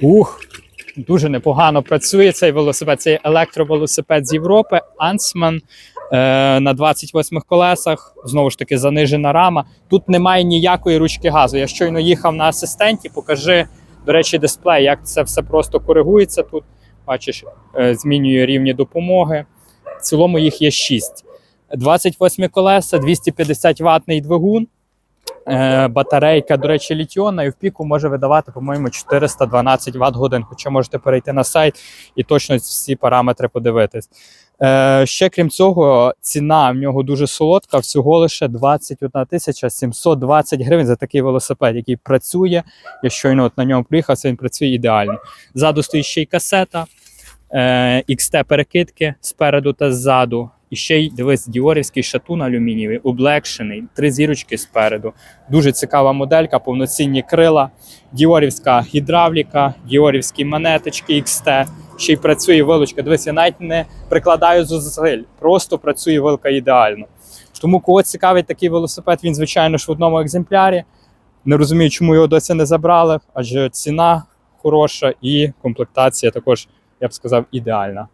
Ух, дуже непогано працює цей велосипед. Цей електровелосипед з Європи. Ансман е, на 28 колесах. Знову ж таки, занижена рама. Тут немає ніякої ручки газу. Я щойно їхав на асистенті. Покажи, до речі, дисплей, як це все просто коригується тут. Бачиш, е, змінює рівні допомоги. В цілому їх є 6. 28 колеса, 250 ватний двигун. Е, батарейка, до речі, літіонна і в піку може видавати, по-моєму, 412 Вт годин. Хоча можете перейти на сайт і точно всі параметри подивитись. Е, ще крім цього, ціна в нього дуже солодка, всього лише 21 тисяча 720 гривень за такий велосипед, який працює. Я щойно от на ньому приїхався, він працює ідеально. Ззаду стоїть ще й касета, е, XT перекидки спереду та ззаду. І ще й дивись, діорівський шатун алюмінієвий, облегшений, три зірочки спереду. Дуже цікава моделька, повноцінні крила, діорівська гідравліка, діорівські монеточки XT. Ще й працює вилочка. Дивись, я навіть не прикладаю зусиль, просто працює вилка ідеально. Тому кого цікавить такий велосипед, він, звичайно ж, в одному екземплярі. Не розумію, чому його досі не забрали, адже ціна хороша і комплектація також, я б сказав, ідеальна.